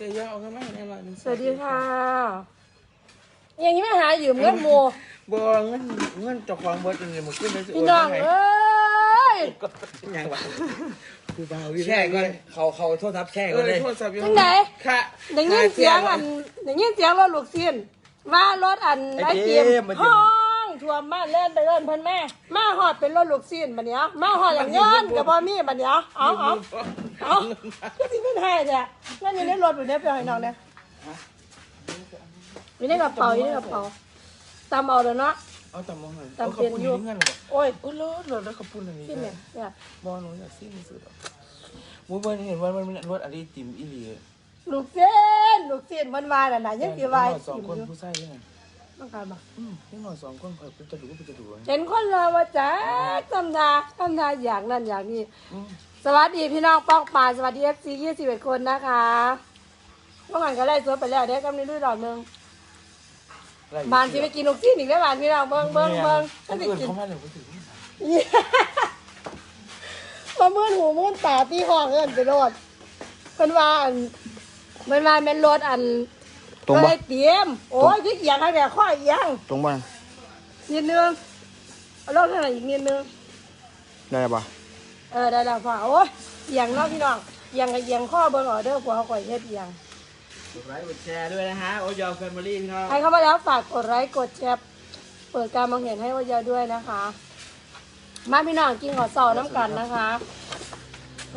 เยยอเอาเงินมาให้แน่นอนสวัสดีค่ะ อย่างนี้ไม่หายืมเงินโมบ่เงินเงินเจ้าของบ่จนเลยมันขึ้นได้สิพี่น้องโเอ้ยยังวะกูเบาแช่ก่อนเขาเขาโทษทับแช่ก่อนเลยโทรศัพท์อยู่จังไหนค่ะได้ยินเสียงอันได้ยินเสียงรถลูกซียนว่ารถอันไอ้เตรียมห้องท่วมบ้าเล่นไปเล่นพิ่นแม่มาหอดเป็นรถลูกซียนบัดเนี้ยมาหอดอย่างเงินกับพ่อมี่บัดเนี้ยเอาเอา เอาก็สิเป็นให้เนี่ยนั่นอยู่ในรถอยู่เนี่ยไปเอาให้น้องเนี่ยอยู่ในกระเป๋าอยู่ในกระเป๋าตามเอาเด้อเนาะ เอาตำมองหน่อยตำเป็นอยู่เงินบ่โอ้ยโอ้ยรถรถแล้วเขาพูดอันนี้ขึ้นเนี่ยเนี่ยบ่หนูอยากซิ่งสุดอะมูเบอร์เห็นว่ามันรถอะไรติ่มอีหลีลูกเส้นลูกเส้นวันวานอะนะยังกี่วายสองกินคนอยู่ ผู้ชายยังไง ต้องการมาอืมยังหน่อยสองคนคอยเป็นจะดูเป็นจะดูเห็นคนเราว่าจ้าทำทาทำทาอย่างนั้นอย่างนี้อืมสวัสดีพี่น้องป้องปานสวัสดีเอฟซียี่สิบเอ็ดคนนะคะเมื่อวานก็ไล่สวดไปแล้วเดี๋ยวกำลังด้วยดอกหนึงบานที่ไปกินลูกชิ้นอีกแล้วบานพี่น้องเบิ้งเบิ้งเบิ้งคก็นไปอื่นกินเขามาเลยก็ถือมาเมื่อนหูเมื่อนตาตีห้องเอินไปโรดเป็นว่าอันเป็นว่าเป็นรถอัน ตรงก็ปะเลยเตรียม โอ้ยที่เอียงให้แต่ข้อเอียงตรงปะนิดนึงเอาลงเท่าไหร่อีกนิดนึง ได้ปะเออได้แล้วพ่อโอ้ยเอียงเนาะพี่น้องเอียงกับเอียงข้อเบิ่งออเดอร์ผัวเขาก่อยเฮ็ดเอียง กดไลค์กดแชร์ด้วยนะฮะ โอยอแฟมิลี่พี่น้อง ใครเข้ามาแล้วฝากกดไลค์กดแชร์เปิดการมองเห็นให้ว่าเยอะด้วยนะคะ มาพี่น้องกินขอสอน้ำกันนะคะ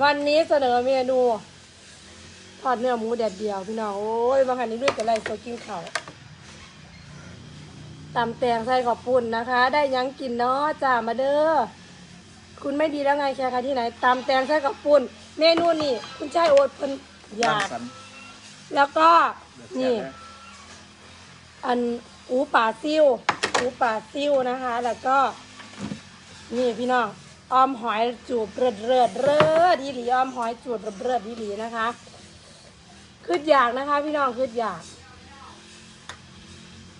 วันนี้เสนอเมนู ทอดเนื้อหมูแดดเดียวพี่น้องโอ้ยบางคันนี้ด้วยกับไรโซกินข้าวตำแตงใส่ขอบปุ่นนะคะ ได้หยังกินเนาะจ้ามาเด้อคุณไม่ดีแล้วไงแค่ใครที่ไหนตำแตงใส่ขอบปุ่นเมนูนี่ คุณชายโอ๊ตเพิ่นอยากสรรค์แล้วก็เดี๋ยวนี่แชร์ะอันอูป่าซิ่วอูป่าซิ่วนะคะ แล้วก็ นี่พี่น้องออมหอยจูบเริดเริดเริดดีหลีออมหอยจูบเริดเริดดีหลีนะคะ คืดอยากนะคะ พี่น้องคืดอยาก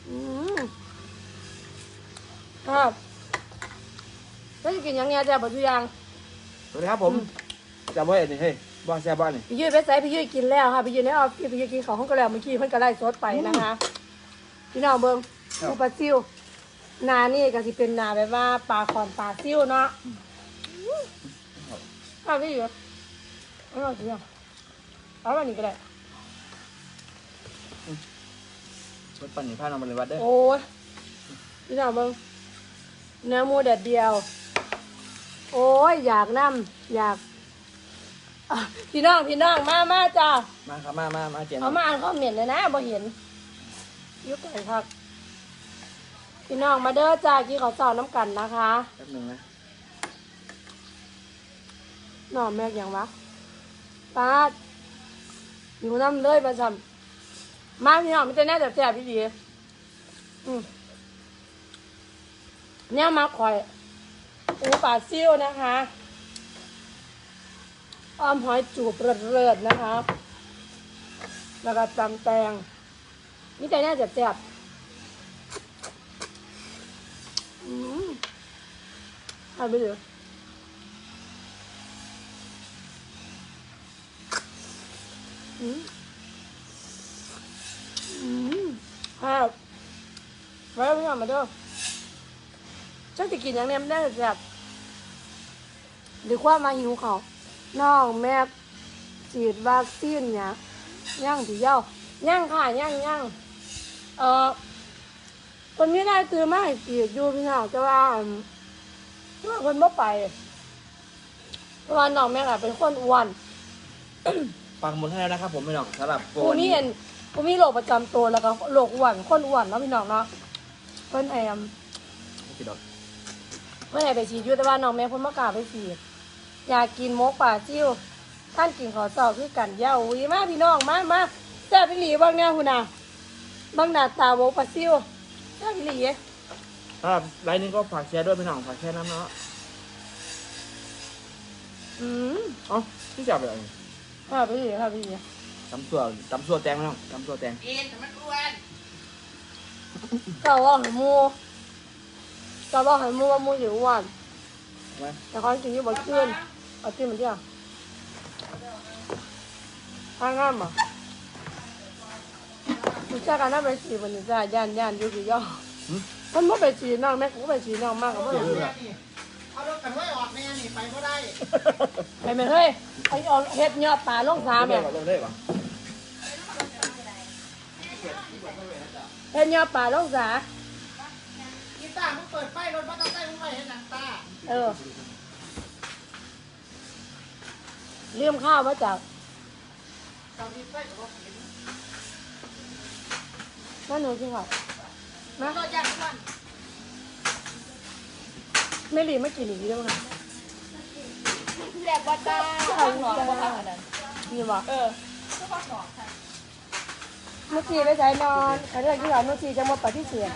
อืมครับแล้วจะกินยังไงจะบอกทุกอย่าง สวัสดีครับผมจำไว้อันนี้เฮ้ยบ้านแซ่บบ้านนี่พี่ยุ้ยไปใส่พี่ยุ้ยกินแล้วค่ะพี่ยุ้ยในออฟฟิศพี่ยุ้ยกินของห้องก็แล้วเมื่อกี้เพิ่นก็ไล่สดไปนะคะ พี่น้องเบิ้งอูปลาซิวนานี่ก็สิเป็นนาแบบว่าปลาคอนปลาซิวเนาะเอาพี่อยู่เอาหน่อยสิเอาแบบนี้ก็ได้ รถปั่นหนีผ้านำมาเลยวัดเด้อโอ้ยพี่น้องเบิ้งเนื้อหมูแดดเดียว โอ้ยอยากนั่อยากอะพี่น้องพี่น้องมามาจ้ามาครับมามามาเจียนเอามาอ่านคอมเมนต์เลยนะบ่เห็นอยุกไก่ครับพี่น้องมาเด้อจ้ากี่ขอสอนน้ำกันนะคะแป๊บหนึงนะน้องแม่กยังวะปาดอยู่น้ำเลยมาซ้ำ มาพี่น้องมันจะแน่แต่แซ่บพี่ดีอืมเนี่ยมาคอยอูปลาซิ่วนะคะอ้อมหอยจูบเริดๆนะคะ แล้วก็ตำแตงนี่ใจแน่แซ่บอืมทาไปเลยอืม อืมครับไว้พี่น้องมาเด้อฉันจะกินอย่างนี้มันได้แซ่บหรือว่ามาหิวเขาวน้องแม่ฉีดวัคซีนเนี่ยย่างถี่เย้าย่างค่ะย่างย่างเออคนไม่ได้ตื่นมาให้ฉีดอยู่พี่น้องแต่ว่าอืมว่าคนไม่ไปเพราะว่าน้องแม่อะเป็นคนอ้วนปังหมดให้แล้วนะครับผมพี่น้องสำหรับโปรผู้มีเห็น ผู้มีโรคประจำตัวแล้วก็โรคอ้วนคนอ้วนเนาะพี่น้องเนาะเพิ่นแอมพี่ดอกเพิ่นให้ไปฉีดอยู่แต่ว่าน้องแม่เพิ่นบ่กล้าไปฉีดอยากกินหมกป่าจิ้วท่านกินขอสอบคือกันเย้าอุ้ยมาพี่น้องมามาแซ่บอีหลีเบางแนวหุ่นน่ะเบางหน้าตาหมกป่าจิ้วแซ่บอีหลีสำหรับไลน์นี้ก็ฝากแชร์ด้วยพี่น้องฝากแชร์น้ำเนาะอืมเอ๋อที่จับเลยครับอีหลีครับอีหลี ตำส่วนตำส่วนแตงพี่น้องตำส่วนแตงก็ว่าให้หมูก็ว่าให้หมูว่าหมูสิอ้วนมาแต่เขากินอยู่บ่ขึ้นเอาจิ้มมันเดียวทานง่ายบ่รู้จักกันน่าไปฉีดวันนี้จ้าย่านย่านอยุกิย่อมันไม่ไปฉีดน้องแม่กูไปฉีดน้องมากกว่าเพื่อนเอารถกันไว้ออกแม่นี่ไปก็ได้ไปไหมเฮ้ยไอ้เอาเฮ็ดยอดปลาลงสาเรื่แม่องเรื่องได้ปะ เฮ็ดยอดปลาลงสากีตาร์มึงเปิดไฟรถบัสไฟมึงไว้เห็นหนังตาเออเลี่ยมข้าวมาจากตอนนี้ไฟกับรถเห็นนั่นหนูกินข้าวนะรถยากทุกวันไม่รีไม่กินอีกทีได้ไหมคะแหลกวัดจ้าเอาจ้านี่บอกเออเมื่อกี้ ไปใช้นอนขณะที่เราเมื่อกี้จะมาปฏิเสธ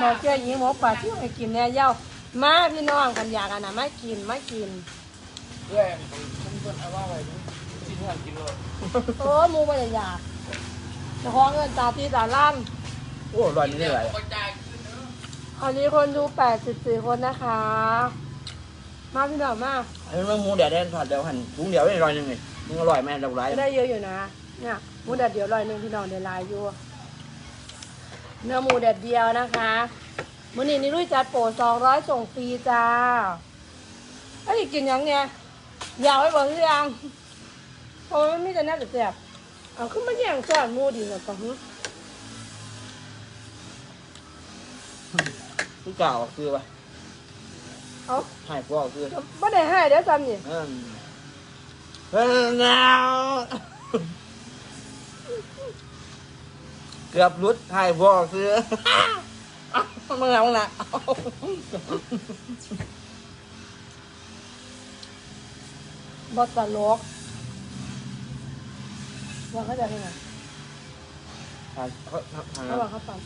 บอกเจ้าหญิงหมอป่าที่ให้กินแน่เย้ามาพี่น้องกันอยากกันนะไม่กินไม่กินเพื่อนผมเพื่อนเอาว่าไว้ที่เพื่อนกินเลยโอ้หมูบริยากจะของเงินตาตีตาล่โอ้รอยนี่ได้ไรำอันนี้คนดู84คนนะคะ มาพี่น้องมาไอ้เรื่องหมูแดดแดนผัดเดียวหันถุงเดียวได้รอยหนึ่งนี่มึงอร่อยไหมดอกไม้ก็ได้เยอะอยู่นะ เนี่ยหมูแดดเดียวร้อยหนึ่งพี่น้องเดี๋ยวลายอยู่ เนื้อหมูแดดเดียวนะคะมื้อนี้นี่ลุยจัดโปร200ส่งฟรีจ้าไอ้ยกินยังเนี่ยอยากไว้บอกหรือยังเพราะมันไม่จะน่าจะแซ่บเอาขึ้นมาแย่งซ่อนหมูดีกว่าปะฮึ ทุกเก่าคือปะ เอาให้พวกคือไม่ได้ให้เดี๋ยวจำนี่เออเออหนาวเกือบรุดให้พวกคือมึงเอาหนะบอตลกว่าเขาจะยังไงเขาเขาเขาบอกเขาฟัง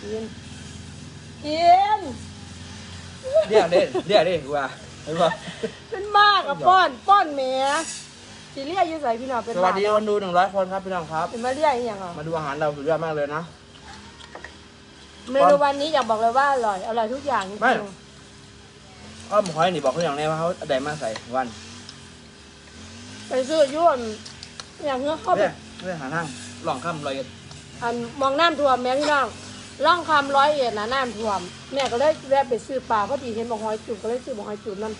กินกิน เรียกเด้เรียกเด้กูว่าเห็นปะเป็นมากกับป้อนป้อนแหม่สิเรียกอยืใส่พี่น้องเป็นสวัสดีคนดูหนึ่งร้อยคนครับพี่น้องครับ เป็นมาเรียกอีกอย่างอะมาดูอาหารเราสุดยอดมากเลยนะเมนูวันนี้อยากบอกเลยว่าอร่อยอร่อยทุกอย่างจริไม่งอ้อมหอยนี่บอกเขาอย่างไรว่าเขาเอาใดมาใส่วันๆไปซื้อยุ่นอย่างเงี้ยเข้าไปเรื่อยเรื่อยหาทางลองข้ามรอยกันอันมองน้ำท่วมแม่พี่น้อง ร่องคำร้อยเอ็ดนะน้ำท่วมแม่ก็เลยแวะไปซื้อปลาพอดีเห็นบอกหอยจุ่มก็เลยซื้อบอกหอยจุ่มนั่น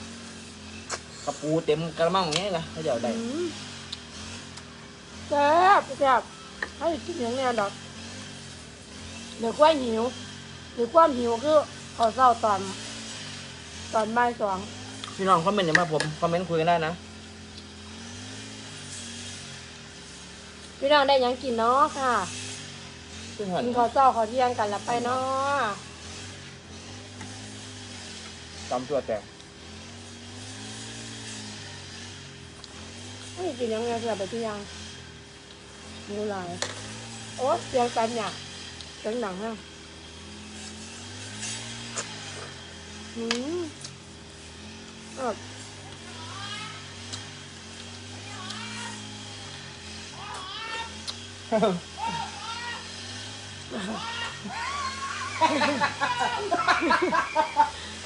กระปูเต็มกระมังอย่างนี้เลยเขาจะเอาใดอืมแซ่บแซ่บให้กินอย่างเนี้ยดอกเดี๋ยวกล้วยหิวหรือความหิวคือขอเศร้าตอน ตอนบ่ายสองพี่น้องคอมเมนต์อย่ามาผมคอมเมนต์คุยกันได้นะพี่น้องได้หยังกินเนาะค่ะ ซึ่งหันกินข้าวเศร้าข้าวเที่ยงกันแล้วไปเนาะจำตัวแตกไม่กินหยังไงเสือไปที่ยังมูหลายโอ้เสียงกันเนี่ยเสียงดังฮะอืมอะ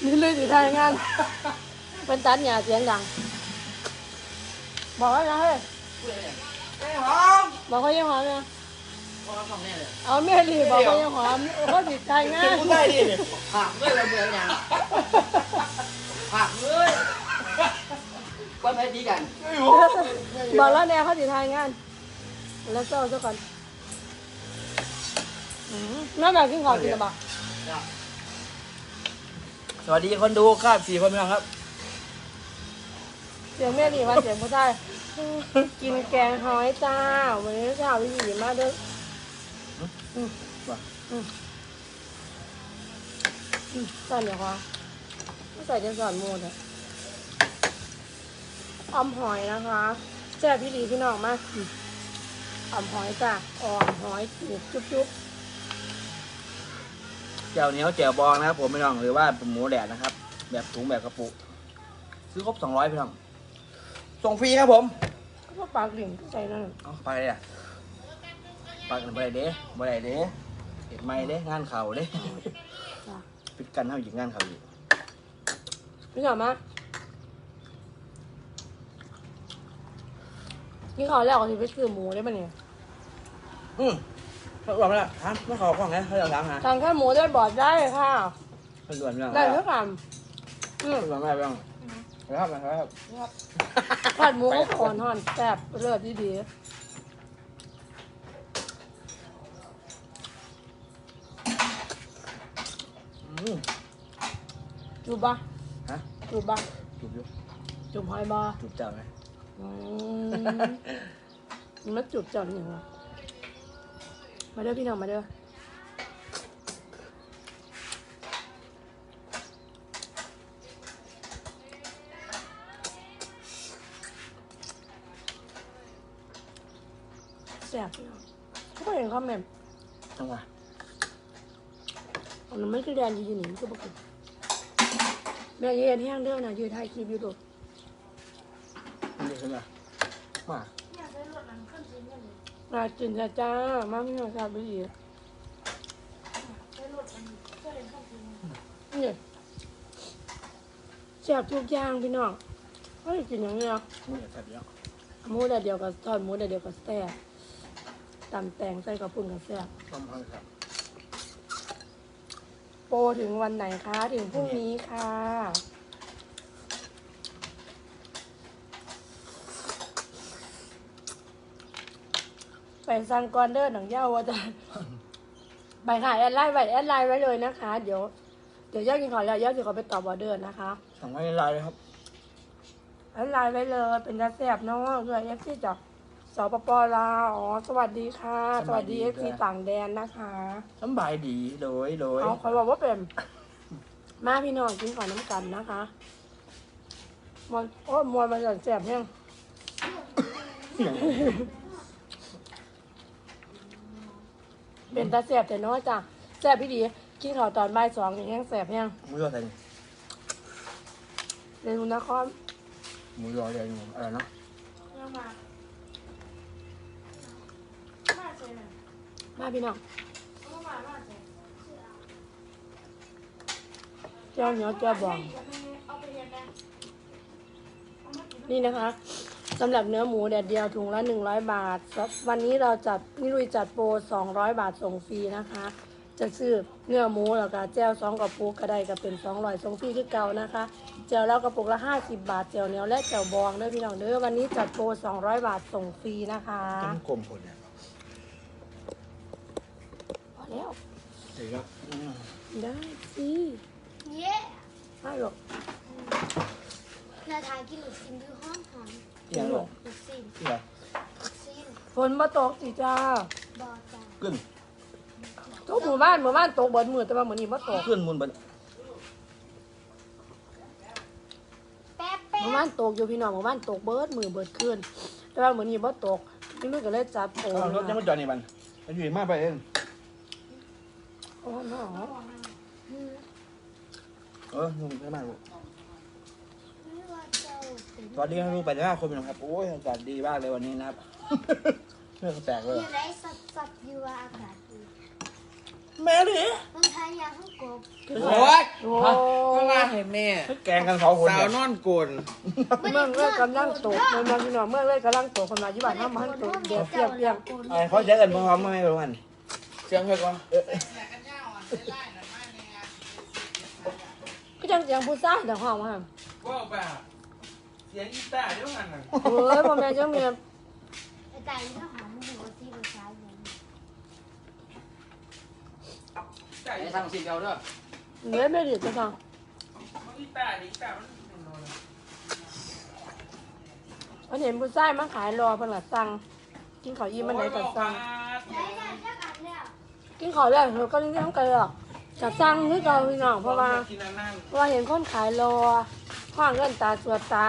นี่เลยสิทายงานเป็นตัดหยาเสียงดัง บอกว่าไงเฮ้ยไอ้หอมบอกเขายังหอมยังบอกของแม่เลยเอาแม่รีบอกเขายังหอมเขาติดใจงานกูได้ดิผักเลยเราเบื่ออย่างผักเลยว่าไปดีกันบอกแล้วแน่เขาติดทายงาน แล้วเจ้าซะก่อน อืมน้าแบบกินของกินหรือเปล่าสวัสดีคนดูครับสี่คนพี่น้องครับเสียงแม่รีว่าเสียงผู้ชายกินแกงหอยจ้าวันนี้เช้าวิถีมากเด้ออืมว่าอืมอืมใส่เดี๋ยวค่ะไม่ใส่จะสอนโมดอะออมหอยนะคะแซ่บพี่ดีพี่น้องมากอืมออมหอยจ้าออมหอยจุ๊บจุ๊บจุ๊บ แจ่วเหนียวแจ่วบองนะครับผมพี่น้องหรือว่าหมูแดดนะครับ แบบถุงแบบกระปุกซื้อครบสองร้อยพี่น้องส่งฟรีครับผมก็พวกปลากลิ่งก็ใส่นั่นเอาไปเลยอะปากกันไปเลยเด้บ่ได้เด้เห็ดไม่เด้งานเข่าเด้จ้ะปิดกันเท่าหญิงงานเข่าอยู่พี่น้องมากินข้าวแล้วก็สิไปซื้อหมูได้ปะเนี่ยอืม เขาบอกมาแล้วฮะไม่ขอของนะเขาจะล้างหาสั่งแค่หมูได้บอดได้ค่ะเป็นด่วนไม่งได้ทุกคำอืมด่วนไม่ได้ไม่ต้องครับนะครับผัดหมูก็ขอนห่อนแซ่บเลิศดีอืมจูบะฮะจูบะจุบอยู่จูบหอยบะจุบเจ้าไหม อืม มันจูบจังอย่างวะ มาเด้อพี่น้องมาเด้อแซ่บพี่น้องเขาก็เห็นคอมเมนต์จังหวะอันนั้นไม่คือแดนยืนหนิก็บอกนแม่เย็นแห้งเด้อนะยืนถ่ายคลิปอยู่ดูมันจะขึ้นมาว่า มาจินจ้าจ้ามาไม่ยอมทราบดีนี่แซ่บทุกอย่างพี่น้องเฮ้ยกินอย่างนี้เนาะมันจะแซ่บเยอะหมูแต่เดียวกับทอดหมูแต่เดียวกับแซ่บตำแตงใส่กับปุ่นกับแซ่บต้มพังครับโปรถึงวันไหนคะ ถึงพรุ่งนี้ค่ะ สั่งก่อนเด้อหนังเย้าว่าจะไปค่ะแอดไลน์ไว้แอดไลน์ไว้เลยนะคะ เดี๋ยวเดี๋ยวย่ากินขอนแล้วย่าจะขอไปตอบออเดอร์นะคะสั่งไว้ในไลน์เลยครับแอดไลน์ไว้เลยเป็นกระแสบเนาะเพื่อเอฟซีจากสปปลาวอ๋อสวัสดีค่ะ สวัสดีเอฟซีต่างแดนนะคะสำบายดีโดยโดยเอาคอยบอกว่าเป็นมาพี่น้องกินขอนน้ำกันนะคะมวนโอ้ยมวนมาจากแสบแห้ง เป็นตาแสบแต่น้อยจ้ะแสบพี่ดีกินข้าวตอนบ่ายสองอย่างแห้งแสบแห้งหมูยอใส่นี่เรนูนครหมูยอใส่หมูอะไรเนาะมาพี่น้องเจ้าเหนียวเจ้าบองนี่นะคะ สำหรับเนื้อหมูแดดเดียวถุงละ 100 บาท วันนี้เราจัดนิรุยจัดโปร 200 บาทส่งฟรีนะคะ จะซื้อเนื้อหมูแล้วก็แจวสองกระปุกก็ได้ก็เป็น200ส่งฟรีคือเก่านะคะแจวแล้วกระปุกละ 50 บาทแจวเหนียวและแจวบองเด้อพี่น้องเด้อวันนี้จัดโปร 200 บาทส่งฟรีนะคะต้มกลมคนเนี่ยพอแล้วเดี๋ยวครับอืมได้สิเย้ไม่หรอกนาทานกินลูกชิ้นดูหอมหอมเอี ยงหรอลูกชิ้นเอียงลูกชิ้นฝนมาตกสิจ้าบอจ้าขึ้นทุกหมู่บ้านหมู่บ้านตกเบิดมือแต่ว่าเหมือนนี้มาตกขึ้นมุนบันแป๊บหแป๊มู่บบ้านตกอยู่พี่น้องหมู่บ้านตกเบิดมือเบิดขึ้นแต่ว่าเหมือนนี้มาตกนี่มือก็เลยจัดโอ้อ้าวยรถยังไม่จอดนี่บันมันอยู่มากไปเองโอ้โหเออนุ่มไม่มากลูกไม่ว่าเจ้าเป็นสวัสดีครับลูกไปห้าคนนะครับ โอ้ยอากาศดีมากเลยวันนี้นะครับ เพื่อนแตกเลยอยู่ได้สับสับอยู่ว่าอากาศดีแม่ดิเมืองไทยอยากให้กบโอ้ยโอ้ก็มาเห็นแม่แกงกันสองคนสาวเนี่ยนอนกลนเมืองเลยกำลังตกเมืองพี่น้องเมืองเลยกำลังตกคนมาอยู่บ้านน้ำมันตกเดียวเปรี้ยงเปรี้ยงไอ้เขาใช้กันพร้อมๆไหมประมาณเสียงเพื่อนก่อนเออก็จังเสียงผู้ชายแต่ห้องมาว่าแบบเสียงอีตาเดี๋ยวหันน่ะเอ้ยพ่อแม่จังเมียไอ้ไก่ที่หอมมันหัวซีภาษาอย่างใจไอ้ทำสิเดียวเด้อเหนื่อยไม่ดีจะฟังมันอีตาดิอีตามันนอนอันเห็นผู้ชายมาขายรอเพิ่นละสั่งกินข้าวอิ่มมันไหนก็สั่งไอ้ไก่จะกันแล้วกินข้าวแล้วเราก็เลี้ยงกันหรอกจะสั่งนึกเอาพี่น้องเพราะว่ากินอันนั่นเพราะว่าเห็นคนขายรอ ข้างเงินตาสวดตา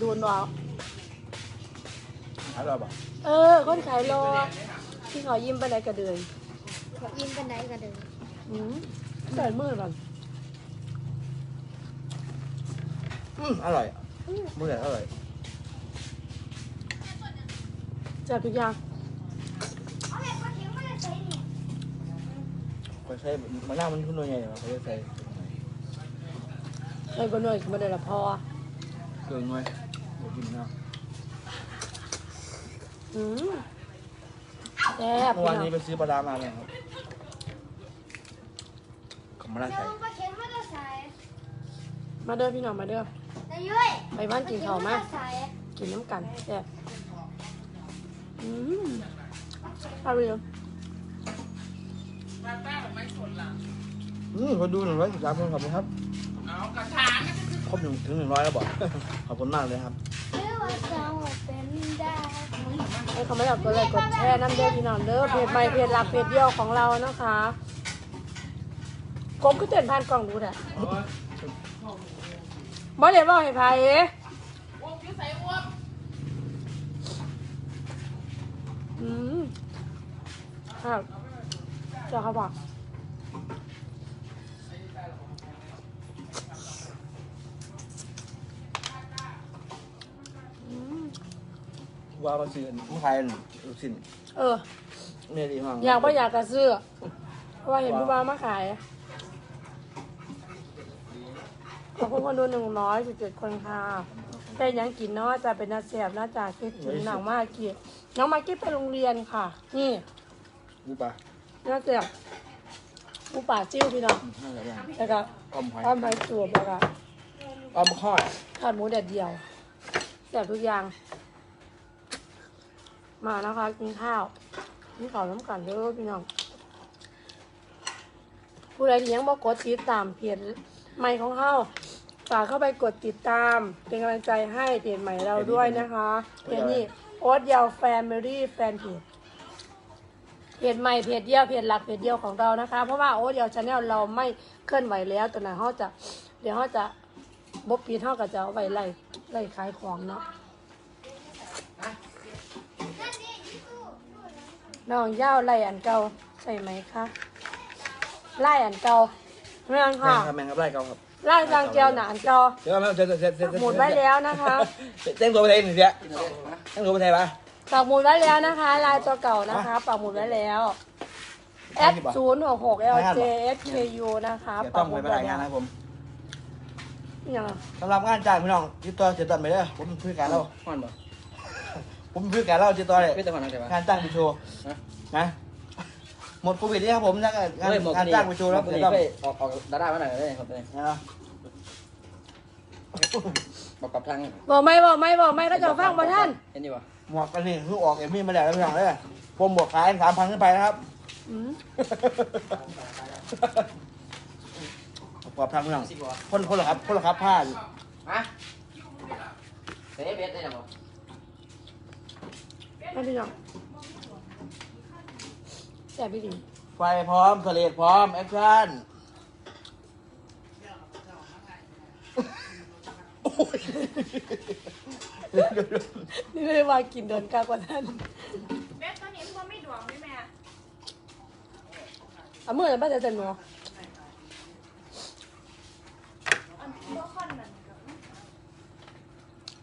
ดูนออกหาเราบอกเออ คนขายรอที่เขายิ้มไปไหนกระเดือยเขาอินกันไหนกันเดินอืมใส่มือแบบอืมอร่อยมือไหนอร่อยจับทุกอย่างเอาแบบว่าเทียงไม่ได้ใช้เนี่ยเขาใช้มะนาวมันทุ่นยังไงเขาจะใส่ ใส่ก็หน่อยมาได้ละพอเกลือหน่อยเดี๋ยวกินเนาะอืมแซ่บเมื่อวานนี้พี่ไปซื้อปลาดามาเลยครับขอบมาได้เดี๋ยใส่วปลาเค็มมาจะใส่น้องมาเด้อพี่น้องมาเด้อนายยุ้ยไปบ้านกินข้าวมาปลเค็จะใส่กินน้ำกันแซ่บอืมอร่อย อืมคนดูหนึ่งร้อยสิบสามคนขอบคุณครับ ครบหนึ่งถึงหนึ่งร้อยแล้วบอก ขอบคุณมากเลยครับเอาเป็นได้ให้เขาไม่อยากกดไลค์กดแชร์น้ำเด้อพี่น้องเด้อเพจใหม่เพจหลักเพจเดียวของเรานะคะกบก็เตือนผ่านกล่องดูแหละบ่ได้บอกให้ไผอืมครับเจ้าเขาบอก ว่ามาซื้อผู้ชายลูกชิ้นเออเนี่ยดีมากอยากว่าอยากกระซื้อเพราะว่าเห็นพี่บ้าวมาขายขอบคุณคนดูหนึ่งร้อยสิบเจ็ดคนค่ะแต่ยังกินเนาะจะเป็นนาเสียบน่าจะคิดถึงหนังมากกี้น้องมากกี้ไปโรงเรียนค่ะ นี่รู้ปะน่าเสียบผู้ป่าจิ้วพี่น้องห้าแล้วยังแล้วก็อมหอยข้าวใบตัวแล้วก็อมข้อยทอดหมูแดดเดียวเสียบทุกอย่าง มานะคะ กินข้าวกินข้าวน้ำกันเด้อพี่น้องผู้ใดที่ยังบ่กดติดตามเพจใหม่ของเฮาฝากเข้าไปกดติดตาม เป็นกำลังใจให้เพจใหม่เราด้วยนะคะเพจนี้โอ๊ตยาวแฟมิลี่แฟนเพจเพจใหม่เพจเดียวเพจหลักเพจเดียวของเรานะคะ เพราะว่าโอ๊ตยาวชาแนลเราไม่เคลื่อนไหวแล้วตัวไหนเขาจะ เดี๋ยวเขาจะบบปีเท่ากับจะเอาไว้ไล่ไล่ขายของเนาะ น้องย่าวไล่อันเก่าใช่ไหมคะไล่อันเก่าเรื่องแมค่ะงครับแมงครับไล่เกาครับไล่จางเจียวหนานเก่าเดี๋ยวเราเสร็จเสร็จเสร็จหมุนไว้แล้วนะคะเต้นตัวไปไทยหนึ่งเดียวเต้นตัวไปไทยปะ ปักหมุดไว้แล้วนะคะ ลายตัวเก่านะคะปักหมุดไว้แล้วห้า S สิบบาทศูนย์หกหก L J S K U นะคะเดี๋ยวต้องไปไปรายงานนะครับผมอย่างไรสำหรับงานจ้างพี่น้องติดต่อเจ็ดตันไปเด้อผมเป็นผู้การเราฮ้อนบ่ ผมเป็นผู้การเราติดต่อเลยไม่แต่ฮ้อนจังได๋วะงานจ้างไปโชว์ฮะ นะหมดโควิดนี่ครับผมนะงานเฮ้ยหมวกงานนี่จ้างไปโชว์แล้วหมวกเดี๋นี่ยวต้องเคยออกออกดารามาหน่อยได้ครับเลยนะบอกกับทางบอกไม่บอกไม่บอกไม่ก็จะฟังบ่ท่านเห็นดีบ่หมวกกันนี่คือออกเอ็มมี่มาแล้วพี่น้องเลยผมบวกขายสามพันขึ้นไปนะครับอืมขอบทางพี่น้องสิบ่คนคนละครับคนละครับผ้าอยู่ฮะเซฟเบ็ดได้จังบ่ ไม่พี่น้องแสบพี่ดีไฟพร้อมสเลดพร้อม แอคชั่นโอ้ยนี่ไม่ได้ว่ากินโดนกากว่าท่านแม่ตอนนี้มันไม่ดวงด้วยแม่เอามื่อนั้นป้าจะเซ็นหนูอันเมื่อคอนนั่นก็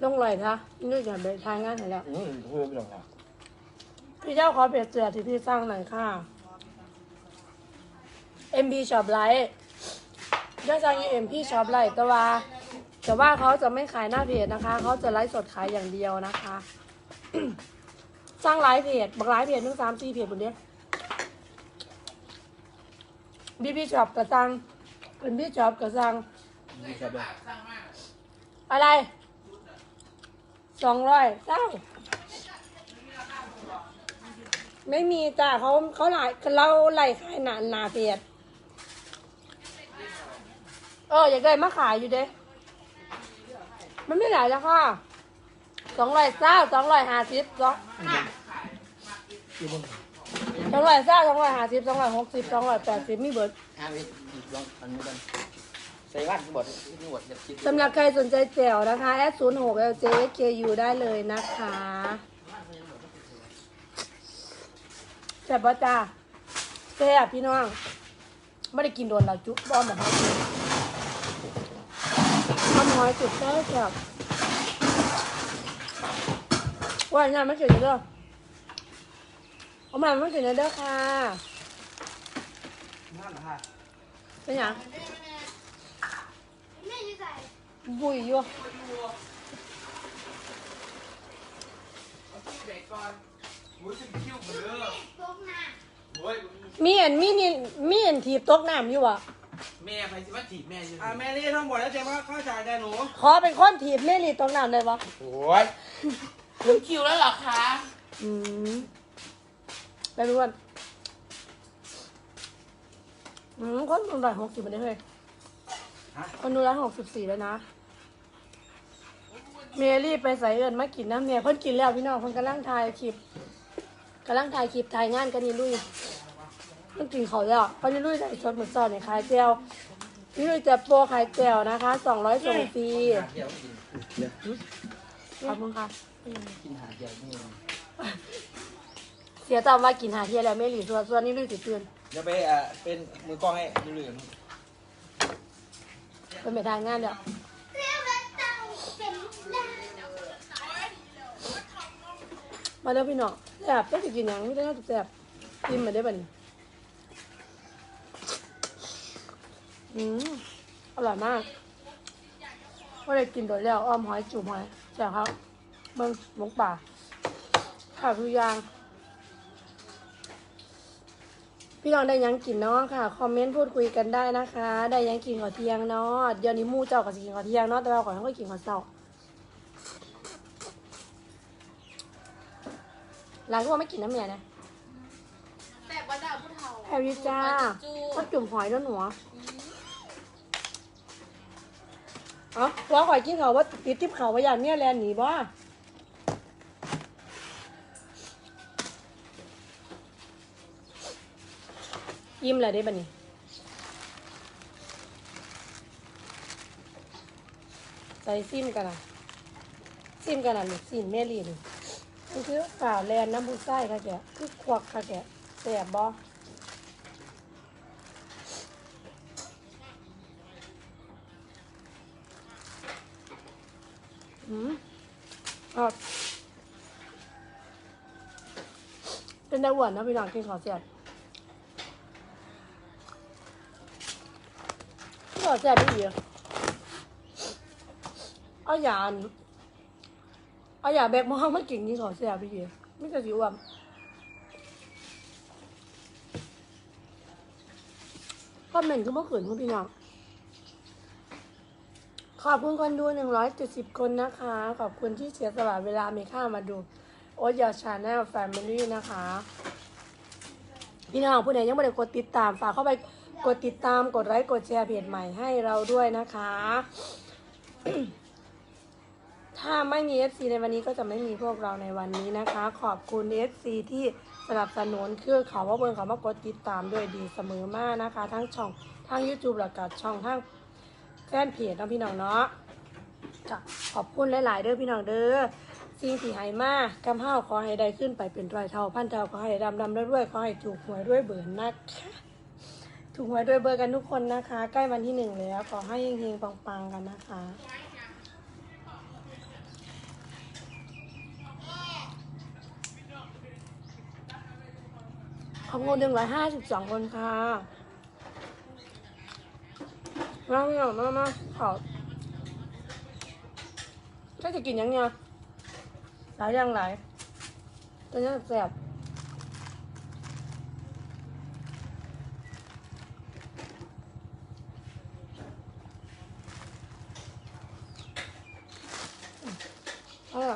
ลงลอยซะนี่จะไปทางงานให้แล้ว อืมคุยกับพี่น้องครับ พี่เจ้าขอเปลี่ยนเสื้อที่พี่สร้างหน่อยค่ะ MB Shop Light ยอดสั่ง MP Shop Light แต่ว่าแต่ว่าเขาจะไม่ขายหน้าเพจนะคะ เขาจะไลฟ์สดขายอย่างเดียวนะคะ สร้างไลฟ์เพจบักไลฟ์เพจหนึ่งสามสี่เพจบนเนี้ยบีบีช็อปกระซังเป็นบีช็อปกระซังนี่ครับเด้ออะไรสองร้อยเจ้า ไม่มีจ้าเขาเขาหลายเราไหลขายหนาหนาเพจเอออยากได้มาขายอยู่เด้ มันไม่หลายแล้วค่ะสองร้อยเจ้าสองร้อยห้าสิบสองสองร้อยเจ้าสองร้อยห้าสิบสองร้อยหกสิบสองร้อยแปดสิบมีเบิร์ดอ่าเบ็ดลองอันนี้กันใส่ว่านบดนี่บดจะคิดสำหรับใครสนใจแจวนะคะ s 0 6 l j k u ได้เลยนะคะแซ่บปะจ้าแซ่บพี่น้องไม่ได้กินโดนแล้วจุ๊บอมแบบนี้ทำหอยจุดแซ่บแซ่บว่าอย่างนี้ไม่เกินเด้อเอามาไม่เกินเด้อค่ะเป็นหยังแม่อยืใส่บุยอยู่ ตกหน้ามีอันมีนี่มีอันทีบตกน้ำอยู่อะแม่ไปสิว่าจีบแม่อยู่อ่าแม่นี่ท่องบทแล้วเจ๊ว่าเข้าใจได้หนูขอเป็นคนทีบแม่ลีตกน้ำเลยวะโอ้ยถึงคิวแล้วเหรอคะอืมไปรู้กันอืมคนดูร้อยหกสิบมันได้เลยคนดูร้อยหกสิบสี่แล้วนะเมลี่ไปใส่เอินมากินน้ำเนี่ยเพิ่นกินแล้วพี่น้องเพิ่นกำลังถ่ายคลิป กำลังถ่ายคลิปถ่ายงานกันนี่ลุยเพิ่นกินเขาวแล้วเพิ่นนี่ลุยใส่สดหมึกซอสในขายเจียวนี่ลุยจะโปรขายเจียวนะคะสองร้อยส่งฟรีเดี๋ยวกินขอบคุณค่ะกินหาเดี๋ยวนี่เสียจำว่ากินหาเทียแล้วเมลี่ส่วนส่วนนี่ลุยสิเตือนเดี๋ยวไปอ่าเป็นมือกล้องให้ดูเลยเป็นไปทางงานแล้วเรียกว่าเต่าเป็นลามาเด้อพี่น้อง แซ่บต้องกินยังไม่ได้น่าจะแซ่บกินมาได้บันี้อืมอร่อยมากก็เลยกินโดดแล้วอ้อมหอยจุ่มหอยแซ่บครับเบิ่งหมกป่าข้าวทุกอย่างพี่น้องได้ยังกินเนาะค่ะ คอมเมนต์พูดคุยกันได้นะคะ ได้ยังกินข้าเที่ยงเนาะเดี๋ยวนี้มู่เจ้าก็สิกินข้าเที่ยงเนาะแต่ว่าก่อนเขาก็กินข้าวเช้า หลานก็ว่าไม่กินน้ำเมียนะแต่บ่ได้ผู้เฒ่าแพรวิจ้าก็จุ่มหอยด้วยหนูเอ๋อว่าข่อยกินเขาวว่าติดทิพเขาว่าอย่างเนี้ยแลนหนีบ่ยิ้มเลยได้บันนี้ใส่ซิมกันอะซิมกันอะหรือซิมแม่ลีนี่มั นคือฝ่าแลนน้ำบุไส้ค่ะแกคือควักค่ะแกแสบบ่อืมอะเป็นได้หวานนะพี่น้องกินขอเสียบขอเสียบพี่เดียวเอาหยาน เอาหยาแบบมองมากินกินขอเสียพี่เดีไม่จะสิอ้วมคอมเมนต์ก็เมื่อคืนคุณพี่น้องขอบคุณคนดู170คนนะคะ ขอบคุณที่เสียสละเวลามีค่ามาดู โอ๊ตยาชาแนลแฟมิลี่นะคะ พี่น้องผู้ใดยังไม่ได้กดติดตามฝากเข้าไปกดติดตามกดไลค์กดแชร์เพจใหม่ให้เราด้วยนะคะ ถ้าไม่มี FC ในวันนี้ก็จะไม่มีพวกเราในวันนี้นะคะ ขอบคุณ FC ที่สนับสนุนคือเขาว่าเบิร์เขามากดติดตามด้วยดีเสมอมากนะคะ ทั้งช่องทั้ง YouTube แล้วก็ช่องทั้งแฟนเพจเนาะพี่น้องเนาะจะขอบคุณหลาย ๆ เด้อพี่น้องเด้อสิ่งที่ให้มากกำห้าวขอให้ได้ขึ้นไปเป็นรอยเท่าพันเท่าขอให้ดำดำด้วยๆขอให้ถูกหวยด้วยเบิร์นนะคะถูกหวยด้วยเบอร์กันทุกคนนะคะ ใกล้วันที่หนึ่งแล้วขอให้เฮงๆปังๆกันนะคะ ขอบคุณหนึ่งร้อยห้าสิบสองคนค่ะมาพี่น้องมามาขอถ้าจะกินยังไงหลายอย่างหลายตัวนี้แสบเออ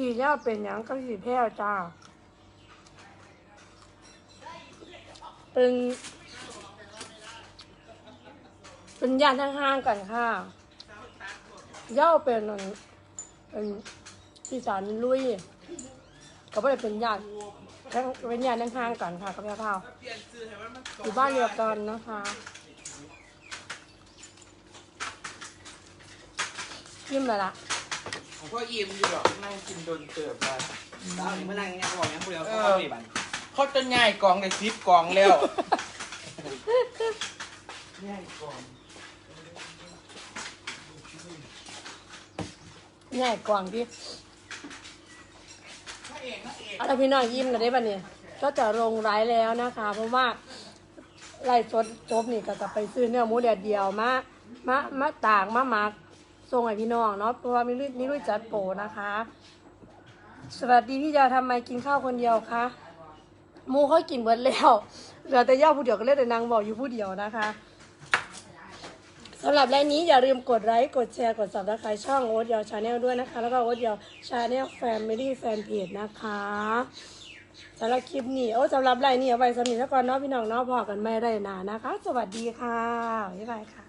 พี่ย่าเป็นยังก็สีแพ้จ้า เป็น เป็นญาติห่างๆกันค่ะย่าเป็นอันเป็นพี่สารลุยก็ไม่ได้เป็นญาติทั้งเป็นญาติห่างๆกันค่ะกับแม่พาอยู่บ้านเดียวกันนะคะยิ้มเลยละ ก็อิ่มอยู่หรอกนั่งกินโดนเติบมาดาวนี่มานั่งเนี่ยเขาบอกยังผู้เดียวเขาเออเอาไปบันเขาจะง่ายกองได้ซิปกองแล้วง่ายกองใหญ่กว่างพี่เอาพี่น้องยิ้มกันได้ปะเนี่ยก็จะลงไลฟ์แล้วนะคะ เพราะว่าไล่สดจบนี่ก็จะไปซื้อเนื้อหมูแดดเดียวมา มา มาตากมาหมัก ส่งให้พี่น้องเนาะเพราะว่ามีลุยนี่ลุยจัดโปรนะคะ สวัสดีพี่ยาทำไมกินข้าวคนเดียวคะหมูเขากินเบิดแล้วเหลือแต่ย่าผู้เดียวก็เลยแต่นางบอกอยู่ผู้เดียวนะคะสำหรับไลน์นี้อย่าลืมกดไลค์กดแชร์กด subscribe ช่องโอ๊ตยาวชาแนลด้วยนะคะ แล้วก็โอ๊ตยาวชาแนลแฟมิลี่แฟนเพจนะคะสำหรับคลิปนี้โอ้สำหรับไลน์นี้เอาไว้สำหรับนิทก่อนเนาะพี่น้องเนาะพอกันไม่ได้นานนะคะ สวัสดีค่ะบ๊ายบายค่ะ